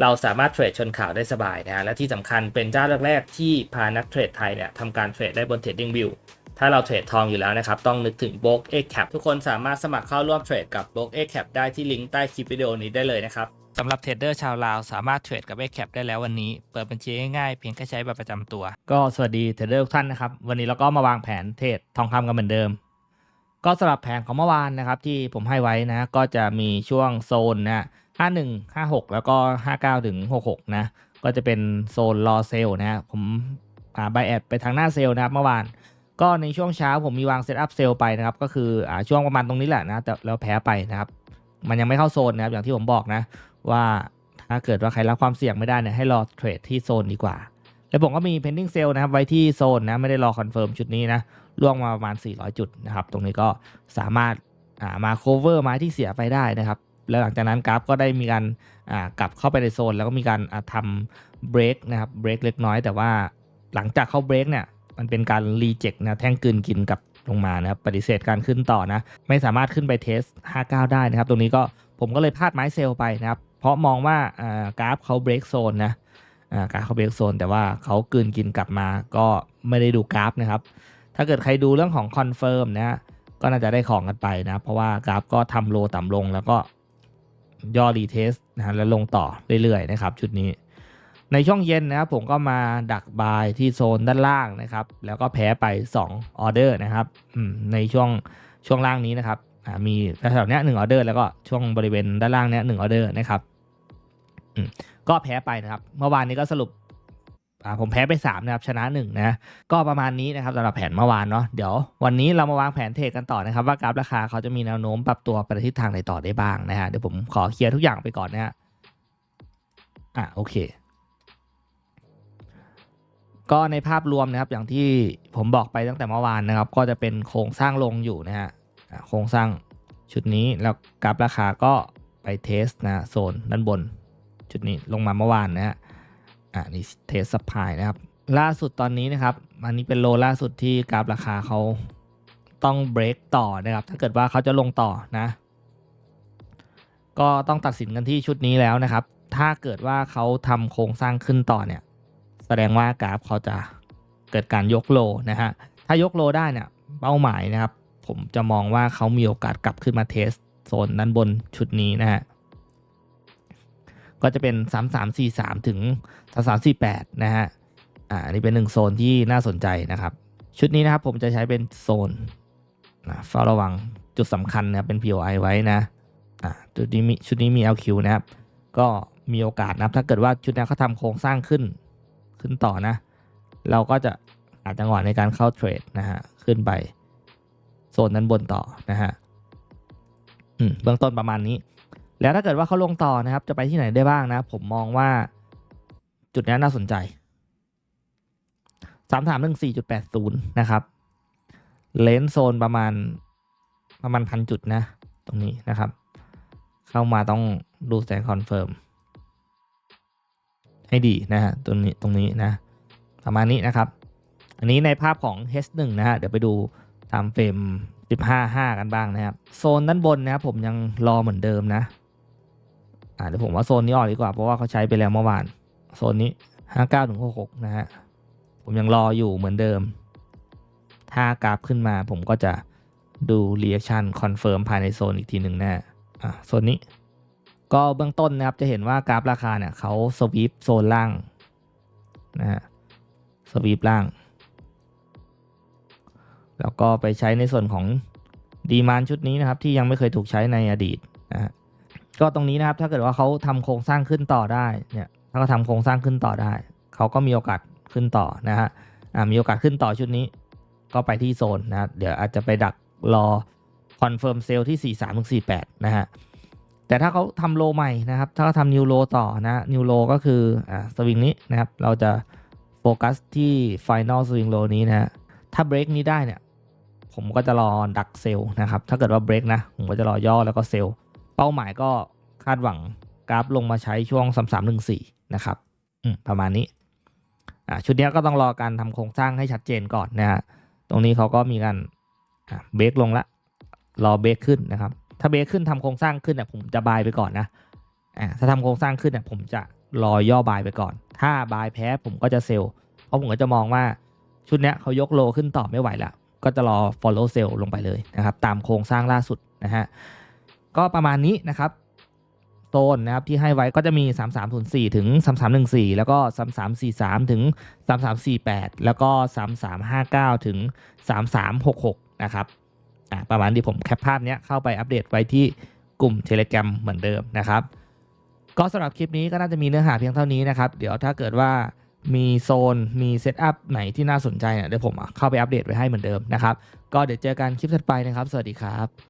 เราสามารถเทรดชนข่าวได้สบายนะฮะและที่สำคัญเป็นเจ้าแรกๆที่พานักเทรดไทยเนี่ยทำการเทรดได้บน Trading View ถ้าเราเทรดทองอยู่แล้วนะครับ ต้องนึกถึง b o k X Cap ทุกคนสามารถสมัครเข้าร่วมเทรดกับ b o k X Cap ได้ที่ลิงก์ใต้คลิปวิดีโอนี้ได้เลยนะครับสำหรับเทรดเดอร์ชาวลาวสามารถเทรดกับ X Cap ได้แล้ววันนี้ เปิดบัญชีง่ายๆเพียงแค่ใช้บัตรประจำตัว ก็สวัสดีเทรดเดอร์ทุกท่านนะครับ วันนี้เราก็มาวางแผนเทรดทองคำกันเหมือนเดิม ก็สำหรับแผนของเมื่อวานนะครับที่ผมให้ไว้นะ ก็จะมีช่วงโซนนะ 51 56แล้วก็59ถึง66นะ ก็จะเป็นโซนรอเซลนะผมอ่าไบแอดไปทางหน้าเซลนะครับเมื่อวาน ก็ในช่วงเช้าผมมีวางเซตอัพเซลไปนะครับ ก็คืออ่าช่วงประมาณตรงนี้แหละนะแต่แล้วแพ้ไปนะครับ มันยังไม่เข้าโซนนะครับอย่างที่ผมบอกนะ ว่าถ้าเกิดว่าใครรับความเสี่ยงไม่ได้เนี่ยให้รอเทรดที่โซนดีกว่าแล้วผมก็มี pending sale นะครับ ไว้ที่โซนนะ ไม่ได้รอคอนเฟิร์มชุดนี้นะล่วงมาประมาณ 400 จุดนะครับ ตรงนี้ก็สามารถอ่ามา cover ไม้ที่เสียไปได้นะครับ แล้วหลังจากนั้นกราฟก็ได้มีการกลับเข้าไปในโซน แล้วก็มีการทำเบรกนะครับเบรกเล็กน้อย แต่ว่าหลังจากเข้าเบรกเนี่ยมันเป็นการรีเจ็คนะแท่งกลืนกินกลับลงมานะครับปฏิเสธการขึ้นต่อนะ ไม่สามารถขึ้นไปเทส 59 ได้นะครับ ตรงนี้ก็ผมก็เลยพลาดไม้เซลไปนะครับ เพราะมองว่ากราฟเขาเบรกโซนนะกราฟเขาเบรกโซน แต่ว่าเขากลืนกินกลับมาก็ไม่ได้ดูกราฟนะครับ ถ้าเกิดใครดูเรื่องของคอนเฟิร์มนะฮะก็น่าจะได้ของกันไปนะ เพราะว่ากราฟก็ทำโลต่ำลงแล้วก็ ย่อรีเทสนะแล้วลงต่อเรื่อยๆนะครับชุดนี้ ในช่วงเย็นนะครับผมก็มาดักบายที่โซนด้านล่างนะครับ แล้วก็แพ้ไป2ออเดอร์นะครับในช่วงช่วงล่างนี้นะครับมีแถวๆเนี้ยหนึ่งออเดอร์แล้วก็ช่วงบริเวณด้านล่างเนี้ยหนึ่งออเดอร์นะครับก็แพ้ไปนะครับ เมื่อวานนี้ก็สรุป ผมแพ้ไป 3 นะครับ ชนะ1นะก็ประมาณนี้นะครับสำหรับแผนเมื่อวานเนาะเดี๋ยววันนี้เรามาวางแผนเทรดกันต่อนะครับ ว่ากราฟราคาเขาจะมีแนวโน้มปรับตัวไปในทิศทางไหนต่อได้บ้างนะฮะเดี๋ยวผมขอเคลียร์ทุกอย่างไปก่อนนะฮะอะโอเค ก็ในภาพรวมนะครับ อย่างที่ผมบอกไปตั้งแต่เมื่อวานนะครับ ก็จะเป็นโครงสร้างลงอยู่นะฮะอะโครงสร้างชุดนี้แล้วกราฟราคาก็ไปเทสนะโซนด้านบน ชุดนี้ลงมาเมื่อวานนะฮะ อ่านี่เทสสปายนะครับ ล่าสุดตอนนี้นะครับ อันนี้เป็นโลล่าสุดที่กราฟราคาเขาต้องเบรกต่อนะครับ ถ้าเกิดว่าเขาจะลงต่อนะ ก็ต้องตัดสินกันที่ชุดนี้แล้วนะครับ ถ้าเกิดว่าเขาทำโครงสร้างขึ้นต่อเนี่ย แสดงว่ากราฟเขาจะเกิดการยกโลนะฮะ ถ้ายกโลได้เนี่ยเป้าหมายนะครับ ผมจะมองว่าเขามีโอกาสกลับขึ้นมาเทสโซนด้านบนชุดนี้นะฮะ ก็จะเป็น 3 3 4 3 ถึง 3 3 4 8 นะฮะ อ่านนี้เป็นหนึ่งโซนที่น่าสนใจนะครับ ชุดนี้นะครับผมจะใช้เป็นโซนนะเฝ้าระวังจุดสำคัญนะเป็น POI ไว้นะอ่าชุดนี้มีชุดนี้มี LQ นะครับ ก็มีโอกาสนะครับถ้าเกิดว่าชุดนี้เขาทำโครงสร้างขึ้นขึ้นต่อนะ เราก็จะหาจังหวะในการเข้าเทรดนะฮะ ขึ้นไปโซนนั้นบนต่อนะฮะ อืมเบื้องต้นประมาณนี้ แล้วถ้าเกิดว่าเขาลงต่อนะครับ จะไปที่ไหนได้บ้างนะ ผมมองว่าจุดนี้น่าสนใจสามถามหนึ่งสี่จุดแปดศูนย์นะครับ เลนโซนประมาณประมาณพันจุดนะ ตรงนี้นะครับ เข้ามาต้องดูแสงคอนเฟิร์มให้ดีนะฮะตรงนี้ตรงนี้นะ ประมาณนี้นะครับ อันนี้ในภาพของ H1 นะฮะเดี๋ยวไปดูตามเฟรม15 5 กันบ้างนะครับ โซนด้านบนนะครับผมยังรอเหมือนเดิมนะ อ่าเดี๋ยวผมว่าโซนนี้ออกดีกว่าเพราะว่าเขาใช้ไปแล้วเมื่อวาน โซนนี้59ถึง66นะฮะ ผมยังรออยู่เหมือนเดิม ถ้ากราฟขึ้นมาผมก็จะดู reaction confirm ภายในโซนอีกทีหนึ่งแน่อะโซนนี้ ก็เบื้องต้นนะครับจะเห็นว่ากราฟราคาเนี่ยเขาสวีปโซนล่างนะฮะสวีปล่าง แล้วก็ไปใช้ในส่วนของดีมานชุดนี้นะครับ ที่ยังไม่เคยถูกใช้ในอดีตนะฮะ ก็ตรงนี้นะครับถ้าเกิดว่าเขาทำโครงสร้างขึ้นต่อได้เนี่ยถ้าเขาทำโครงสร้างขึ้นต่อได้ เขาก็มีโอกาสขึ้นต่อนะฮะมีโอกาสขึ้นต่อชุดนี้ ก็ไปที่โซนนะเดี๋ยวอาจจะไปดักรอคอนเฟิร์มเซลที่ 4 3ถึง48 นะฮะ แต่ถ้าเขาทำโลใหม่นะครับ ถ้าเขาทำนิวโลต่อนะนิวโลก็คืออ่าสวิงนี้นะครับ เราจะโฟกัสที่ Final Swing Low นี้นะฮะถ้าเบรกนี้ได้เนี่ย ผมก็จะรอดักเซลล์นะครับ ถ้าเกิดว่าเบรกนะ ผมก็จะรอย่อแล้วก็เซลล์ เป้าหมายก็คาดหวังกราฟลงมาใช้ช่วง 3314 นะครับประมาณนี้ชุดนี้ก็ต้องรอการทำโครงสร้างให้ชัดเจนก่อนนะฮะตรงนี้เขาก็มีการเบรกลงละรอเบรกขึ้นนะครับ ถ้าเบรกขึ้นทำโครงสร้างขึ้นเนี่ยผมจะบายไปก่อนนะถ้าทำโครงสร้างขึ้นเนี่ยผมจะรอย่อบายไปก่อน ถ้าบายแพ้ผมก็จะเซลล์เพราะผมก็จะมองว่าชุดนี้เขายกโลขึ้นต่อไม่ไหวแล้วก็จะรอ follow sell ลงไปเลยนะครับ ตามโครงสร้างล่าสุดนะฮะ ก็ประมาณนี้นะครับโซนนะครับที่ให้ไว้ก็จะมี 3304 ถึง 3314 แล้วก็ 3343 ถึง 3348 แล้วก็ 3359 ถึง 3366 นะครับอะประมาณที่ผมแคปภาพเนี้ยเข้าไปอัปเดตไว้ที่กลุ่ม Telegram เหมือนเดิมนะครับ ก็สำหรับคลิปนี้ก็น่าจะมีเนื้อหาเพียงเท่านี้นะครับ เดี๋ยวถ้าเกิดว่ามีโซนมีเซตอัพไหนที่น่าสนใจเนี่ยเดี๋ยวผมเข้าไปอัปเดตไว้ให้เหมือนเดิมนะครับ ก็เดี๋ยวเจอกันคลิปถัดไปนะครับ สวัสดีครับ